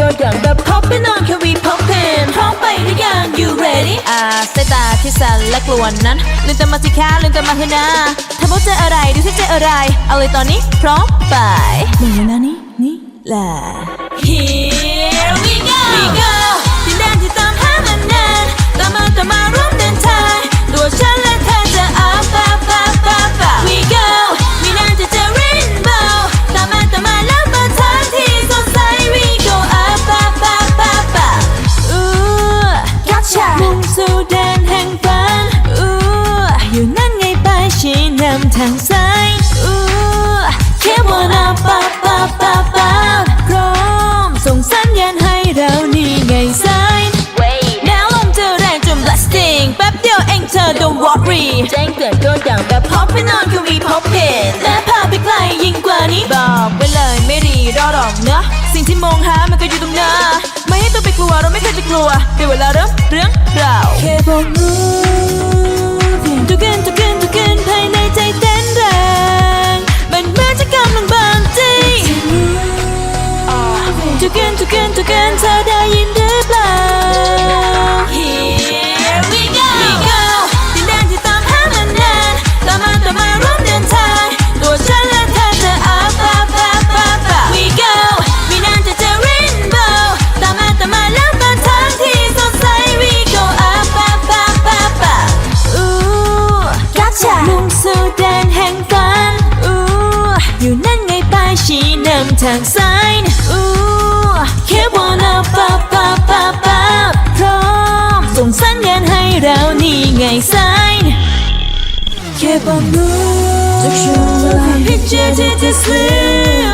ก็อย่างแบบ popping on can we popping พร้อมไปหรือยัง you ready อ่าสายตาที่สั่นและกลัวนั้นลืมตามาสิคะลืมตามาเถอะนะถ้าพบเจออะไรดูที่เจออะไร เอาเลยตอนนี้พร้อมไปมาแล้วนี่นี่แหละ ทางซ้ายอู้แค่วันอัปปปปปพร้อมส่งสัญญาณให้เรานี่ไงซ้ายแนวลมเจอแรงจน blasting แป๊บเดียวเองเธอ don't worry แจ้งเกิดก็อย่างแบบ popping on can we popping และพาไปไกลยิ่งกว่านี้บอกไว้เลยไม่รีรอหรอกนะ สิ่งที่มองหามันก็อยู่ตรงหน้าไม่ให้ตัวไปกลัวเราไม่เคยจะกลัวเดี๋ยวเวลาเริ่มเรื่องราวแค่บอก moving ทางซ้ายนอู้ Keep on up up up up up พร้อมส่งสัญญาณให้เรานี่ไงซ้ายนะ Keep on ทุจากช่วงเวลาพิจิตรที่จะสลืม